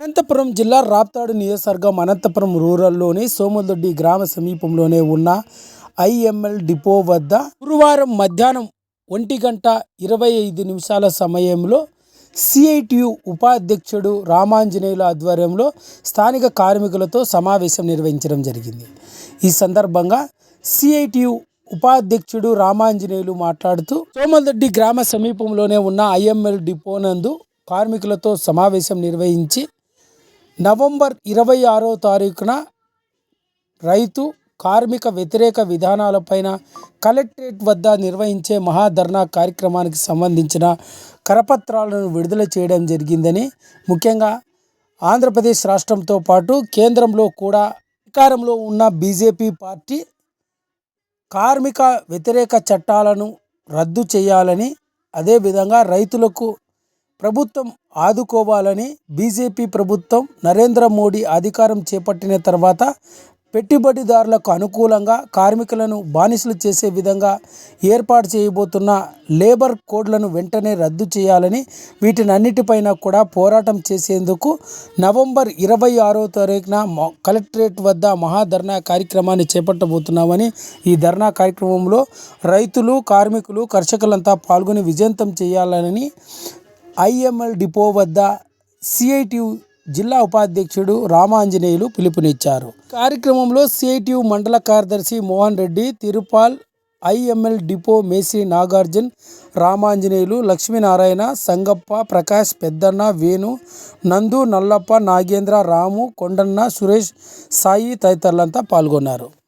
అనంతపురం జిల్లా రాప్తాడు నియోజకవర్గం అనంతపురం రూరల్లోని సోమదొడ్డి గ్రామ సమీపంలోనే ఉన్న ఐఎంఎల్ డిపో వద్ద గురువారం మధ్యాహ్నం ఒంటి గంట ఇరవై ఐదు నిమిషాల సమయంలో సిఐటియు ఉపాధ్యక్షుడు రామాంజనేయుల ఆధ్వర్యంలో స్థానిక కార్మికులతో సమావేశం నిర్వహించడం జరిగింది. ఈ సందర్భంగా సిఐటియు ఉపాధ్యక్షుడు రామాంజనేయులు మాట్లాడుతూ సోమలదొడ్డి గ్రామ సమీపంలోనే ఉన్న ఐఎంఎల్ డిపో నందు కార్మికులతో సమావేశం నిర్వహించి నవంబర్ ఇరవై ఆరో తారీఖున రైతు కార్మిక వ్యతిరేక విధానాలపైన కలెక్టరేట్ వద్ద నిర్వహించే మహాధర్నా కార్యక్రమానికి సంబంధించిన కరపత్రాలను విడుదల చేయడం జరిగిందని ముఖ్యంగా ఆంధ్రప్రదేశ్ రాష్ట్రంతో పాటు కేంద్రంలో కూడా అధికారంలో ఉన్న బీజేపీ పార్టీ కార్మిక వ్యతిరేక చట్టాలను రద్దు చేయాలని అదేవిధంగా రైతులకు ప్రభుత్వం ఆదుకోవాలని బీజేపీ ప్రభుత్వం నరేంద్ర మోడీ అధికారం చేపట్టిన తర్వాత పెట్టుబడిదారులకు అనుకూలంగా కార్మికులను బానిసలు చేసే విధంగా ఏర్పాటు చేయబోతున్న లేబర్ కోడ్లను వెంటనే రద్దు చేయాలని వీటిని అన్నిటిపైన కూడా పోరాటం చేసేందుకు నవంబర్ ఇరవై ఆరో తారీఖున కలెక్టరేట్ వద్ద మహాధర్నా కార్యక్రమాన్ని చేపట్టబోతున్నామని ఈ ధర్నా కార్యక్రమంలో రైతులు కార్మికులు కర్షకులంతా పాల్గొని విజయంతం చేయాలని ఐఎంఎల్ డిపో వద్ద సిఐటియు జిల్లా ఉపాధ్యక్షుడు రామాంజనేయులు పిలుపునిచ్చారు. కార్యక్రమంలో సిఐటియు మండల కార్యదర్శి మోహన్ రెడ్డి తిరుపాల్ ఐఎంఎల్ డిపో మేసి నాగార్జున్ రామాంజనేయులు లక్ష్మీనారాయణ సంగప్ప ప్రకాష్ పెద్దన్న వేణు నందు నల్లప్ప నాగేంద్ర రాము కొండన్న సురేష్ సాయి తదితరులంతా పాల్గొన్నారు.